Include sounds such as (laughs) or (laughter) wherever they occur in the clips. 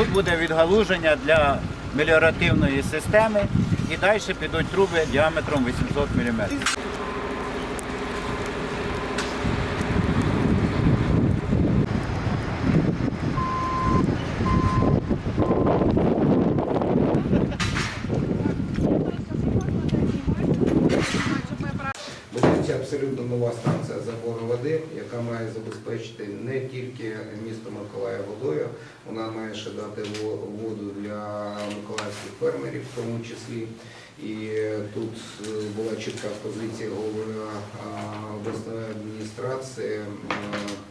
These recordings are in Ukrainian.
Тут буде відгалуження для меліоративної системи і далі підуть труби діаметром 800 мм. Абсолютно нова станція забору води, яка має забезпечити не тільки місто Миколаїв водою, вона має ще дати воду для миколаївських фермерів, в тому числі. І тут е, була чітка позиція голови обласної адміністрації е,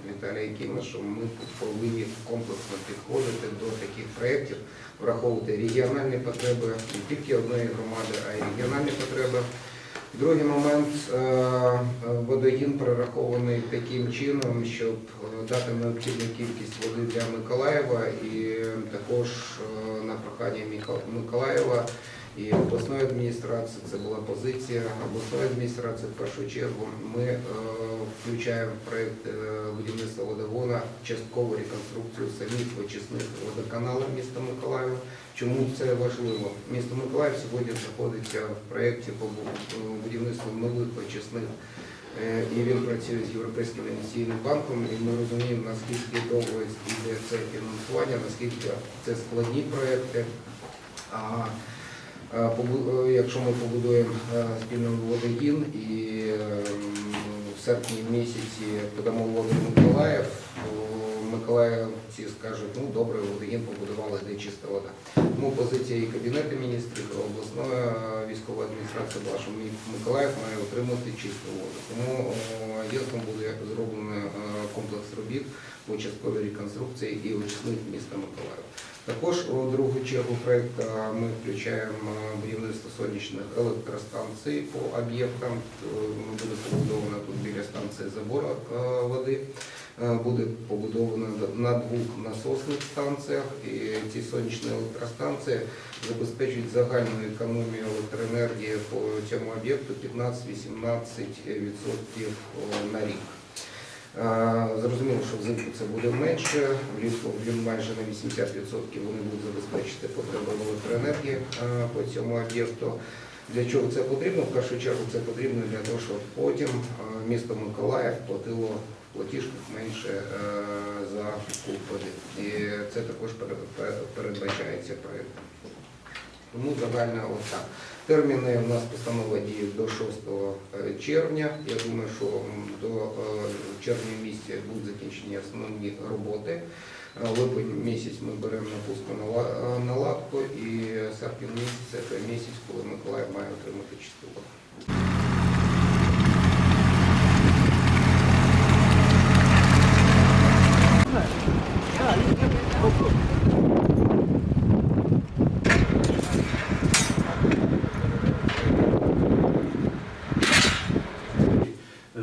Віталія Кіма, що ми повинні комплексно підходити до таких проєктів, враховувати регіональні потреби не тільки одної громади, а й регіональні потреби. Другий момент е, е, водогін прорахований таким чином, щоб е, дати необхідну кількість води для Миколаєва і також на прохання Миколаєва і обласної адміністрації, це була позиція обласної адміністрації в першу чергу. Ми включаємо проєкт е, будівництва водогона часткову реконструкцію самих очисних водоканалів міста Миколаєва. Чому це важливо? Місто Миколаїв сьогодні знаходиться в проєкті по бу- будівництву нових очисних, е, і він працює з Європейським інвестиційним банком, і ми розуміємо, наскільки довго йде це фінансування, наскільки це складні проєкти. А е, якщо ми побудуємо спільно водогін і е, в серпні місяці подамо воду Миколаїв, Миколаївці скажуть, ну добре, водогін побудували, де чиста вода. Тому позиція і Кабінету міністрів, і обласної е, військової адміністрації була, що Миколаїв має отримати чисту воду. Тому е, ЄСКом буде зроблено е, комплекс робіт по частковій реконструкції і очисних міста Миколаїв. Також у другу чергу проєкту ми включаємо е, будівництво сонячних електростанцій по об'єктам. Е, буде побудовано забору е, води. Е, Буде побудовано на двох насосних станціях. І ці сонячні електростанції забезпечують загальну економію електроенергії по цьому об'єкту 15-18% на рік. Е, Зрозуміло, що взимку це буде менше, влітку майже на 80% вони будуть забезпечити потреби електроенергії е, по цьому об'єкту. Для чого це потрібно? В першу чергу це потрібно для того, щоб потім е, місто Миколаїв платило в платіжках менше е, за купи. І це також пере- пере- передбачається проєктом. Тому загальна отак. Терміни у нас постанова діє до 6 червня. Я думаю, що до е, червня місяця будуть закінчені основні роботи. Е, Липень місяць ми беремо напуску на е, наладку і серпень місяць це місяць, коли Миколаїв має отримати чисту воду.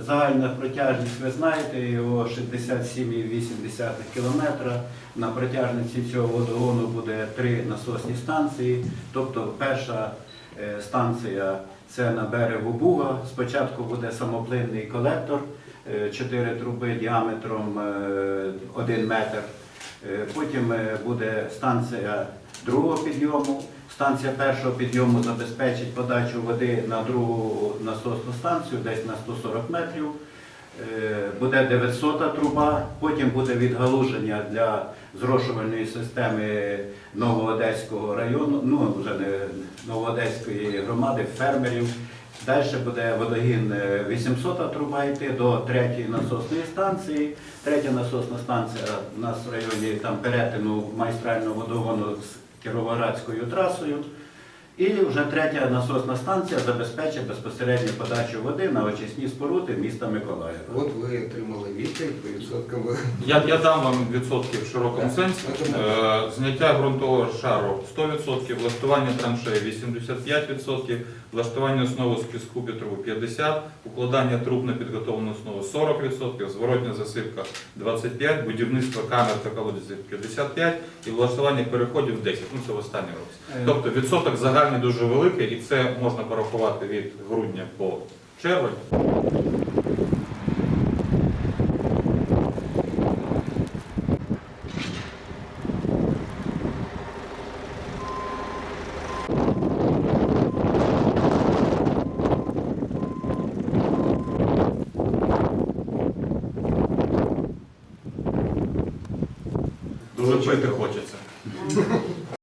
Загальна протяжність, ви знаєте, його 67,8 км. На протяжності цього водогону буде три насосні станції. Тобто перша е, станція це на берегу Буга. Спочатку буде самоплинний колектор, е, чотири труби діаметром 1 метр. Е, Потім е, буде станція другого підйому. Станція першого підйому забезпечить подачу води на другу насосну станцію, десь на 140 метрів. Е, Буде 900 труба, потім буде відгалуження для зрошувальної системи Новоодеського району, ну вже не Новоодеської громади, фермерів. Далі буде водогін е, 800 труба йти до третьої насосної станції. Третя насосна станція у нас в районі там перетину магістрального водогону Кіровоградською трасою. І вже третя насосна станція забезпечить безпосередню подачу води на очисні споруди міста Миколаєва. От ви отримали відповідь по відсоткам. Я, я дам вам відсотки в широкому Так. сенсі. Е, Зняття ґрунтового шару 100%, влаштування траншеї 85%, влаштування основи з піску пітрову 50%, укладання труб на підготовлену основу 40%, зворотня засипка 25%, будівництво камер та колодязів 55% і влаштування переходів 10%. Ну це в останній році. Е, Тобто відсоток загальний дуже великий, і це можна порахувати від грудня по червень. Дуже пити хочеться. (laughs)